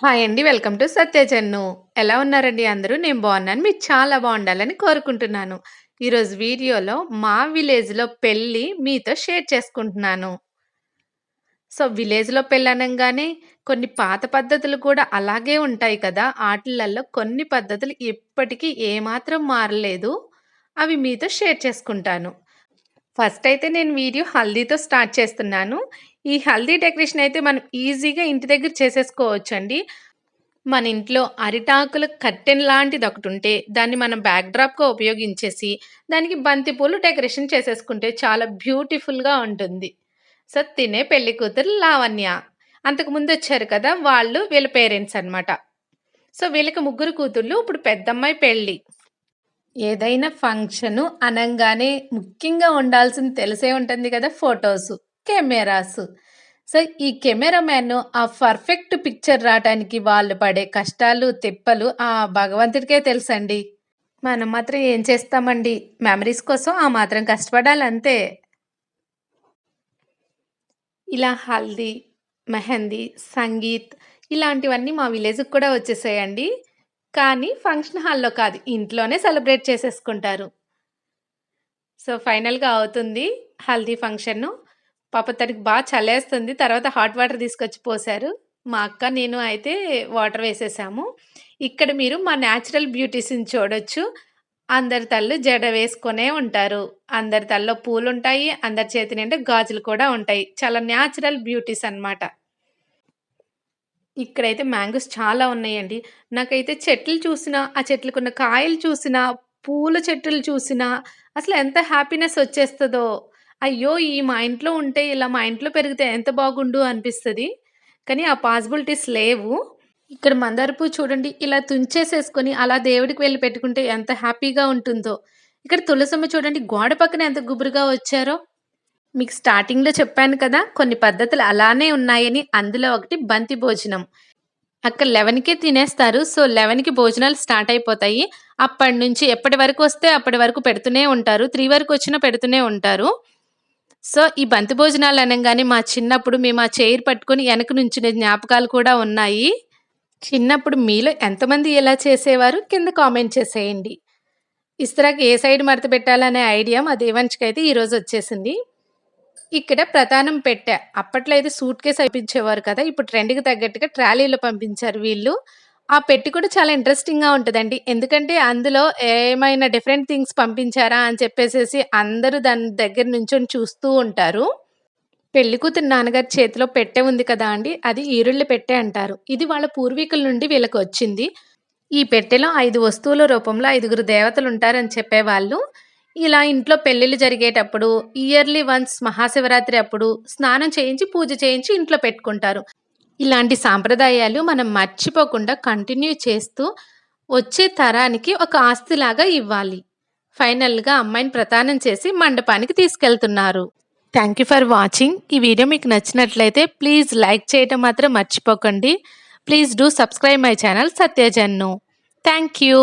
Hi అండి. Welcome to Satyajannu. ఎలా ఉన్నారండి అందరూ? నేను బాగున్నాను. మీరు చాలా బాగుండాలని కోరుకుంటున్నాను. ఈరోజు వీడియోలో మా విలేజ్‌లో పెళ్ళి మీతో షేర్ చేసుకుంటున్నాను. సో, విలేజ్‌లో పెళ్ళనంగానే కొన్ని పాత పద్ధతులు కూడా అలాగే ఉంటాయి కదా! ఆటిలల్లో కొన్ని పద్ధతులు ఇప్పటికీ ఏమాత్రం మారలేదు. అవి మీతో షేర్ చేసుకుంటాను. ఫస్ట్ అయితే నేను వీడియో హల్దీతో స్టార్ట్ చేస్తున్నాను. ఈ హల్దీ డెకరేషన్ అయితే మనం ఈజీగా ఇంటి దగ్గర చేసేసుకోవచ్చండి. మన ఇంట్లో అరిటాకుల కర్టెన్ లాంటిదొకటుంటే, దాన్ని మనం బ్యాక్ డ్రాప్‌గా ఉపయోగించేసి, దానికి బంతిపూలు డెకరేషన్ చేసేసుకుంటే చాలా బ్యూటిఫుల్‌గా ఉంటుంది. సో, తినే పెళ్ళి కూతురు లావణ్య. అంతకు ముందొచ్చారు కదా! వాళ్ళు వీళ్ళ పేరెంట్స్ అనమాట. సో, వీళ్ళకి ముగ్గురు కూతుళ్ళు ఇప్పుడు పెద్దమ్మాయి పెళ్ళి ఏదైనా ఫంక్షను అనంగానే ముఖ్యంగా ఉండాల్సింది తెలిసే ఉంటుంది కదా! Photos cameras. సో, ఈ కెమెరామ్యాన్ ఆ పర్ఫెక్ట్ పిక్చర్ రావడానికి వాళ్ళు పడే కష్టాలు, తిప్పలు ఆ భగవంతుడికే తెలుసండి. మనం మాత్రం ఏం చేస్తామండి. మెమరీస్ కోసం ఆ మాత్రం కష్టపడాలంతే. ఇలా హల్దీ, మెహందీ, సంగీత్ ఇలాంటివన్నీ మా విలేజ్‌కి కూడా వచ్చేసాయండి. కానీ ఫంక్షన్ హాల్‌లో కాదు. ఇంట్లోనే సెలబ్రేట్ చేసేసుకుంటారు. సో, ఫైనల్‌గా అవుతుంది హల్దీ ఫంక్షన్ను పాప తనకి బాగా చలేస్తుంది. తర్వాత హాట్ వాటర్ తీసుకొచ్చి పోశారు. మా అక్క, నేను అయితే వాటర్ వేసేసాము. ఇక్కడ మీరు మా న్యాచురల్ బ్యూటీస్‌ని చూడొచ్చు. అందరి తల్లు జడ వేసుకొనే ఉంటారు. అందరి తలలో పూలుంటాయి. అందరి చేతి నిండా గాజులు కూడా ఉంటాయి. చాలా న్యాచురల్ బ్యూటీస్ అనమాట. ఇక్కడైతే మ్యాంగోస్ చాలా ఉన్నాయండి. నాకైతే చెట్లు చూసినా, ఆ చెట్లకున్న కాయలు చూసినా, పూల చెట్లు చూసినా అసలు ఎంత హ్యాపీనెస్ వచ్చేస్తుందో అయ్యో! ఈ మా ఇంట్లో ఉంటే ఇలా మా ఇంట్లో పెరిగితే ఎంత బాగుండు అనిపిస్తుంది కానీ ఆ పాసిబిలిటీస్ లేవు. ఇక్కడ మందార పువ్వు చూడండి ఇలా తుంచేసేసుకొని అలా దేవుడికి వెళ్ళి పెట్టుకుంటే ఎంత హ్యాపీగా ఉంటుందో. ఇక్కడ తులసమ్మ చూడండి గోడ పక్కన ఎంత గుబురుగా వచ్చారో. మీకు స్టార్టింగ్‌లో చెప్పాను కదా! కొన్ని పద్ధతులు అలానే ఉన్నాయని. అందులో ఒకటి బంతి భోజనం. అక్కడ 11కే తినేస్తారు. సో, 11కి భోజనాలు స్టార్ట్ అయిపోతాయి. అప్పటినుంచి ఎప్పటి వరకు వస్తే అప్పటి వరకు పెడుతూనే ఉంటారు. త్రీ వరకు వచ్చినా పెడుతూనే ఉంటారు. సో, ఈ బంతి భోజనాలు అనగానే మా చిన్నప్పుడు మేము ఆ చైర్ పట్టుకొని వెనక నుంచునే జ్ఞాపకాలు కూడా ఉన్నాయి. చిన్నప్పుడు మీలో ఎంతమంది ఎలా చేసేవారు? కింద కామెంట్ చేసేయండి. ఇస్త్రాకి ఏ సైడ్ మడత పెట్టాలనే ఐడియా మా దేవాంష్‌కైతే ఈరోజు వచ్చేసింది. ఇక్కడ ప్రధానం పెట్టె. అప్పట్లో అయితే సూట్ కేసు పంపించేవారు కదా! ఇప్పుడు ట్రెండ్‌కి తగ్గట్టుగా ట్రాలీలో పంపించారు వీళ్ళు. ఆ పెట్టి కూడా చాలా ఇంట్రెస్టింగ్‌గా ఉంటదండి. ఎందుకంటే అందులో ఏమైనా డిఫరెంట్ థింగ్స్ పంపించారా అని చెప్పేసేసి అందరూ దాని దగ్గర నుంచొని చూస్తూ ఉంటారు. పెళ్ళి కూతురు నాన్నగారి చేతిలో పెట్టె ఉంది కదా అండి! అది ఈరుళ్ళు పెట్టె అంటారు. ఇది వాళ్ళ పూర్వీకుల నుండి వీళ్ళకి వచ్చింది. ఈ పెట్టెలో ఐదు వస్తువుల రూపంలో ఐదుగురు దేవతలు ఉంటారని చెప్పేవాళ్ళు. ఇలా ఇంట్లో పెళ్ళిళ్ళు జరిగేటప్పుడు ఇయర్లీ వన్స్ మహాశివరాత్రి అప్పుడు స్నానం చేయించి, పూజ చేయించి ఇంట్లో పెట్టుకుంటారు. ఇలాంటి సాంప్రదాయాలు మనం మర్చిపోకుండా కంటిన్యూ చేస్తూ వచ్చే తరానికి ఒక ఆస్తిలాగా ఇవ్వాలి. ఫైనల్‌గా అమ్మాయిని ప్రదానం చేసి మండపానికి తీసుకెళ్తున్నారు. Thank you for watching. ఈ వీడియో మీకు నచ్చినట్లయితే ప్లీజ్ లైక్ చేయటం మాత్రం మర్చిపోకండి. Please do subscribe my channel Satyajannu. Thank you.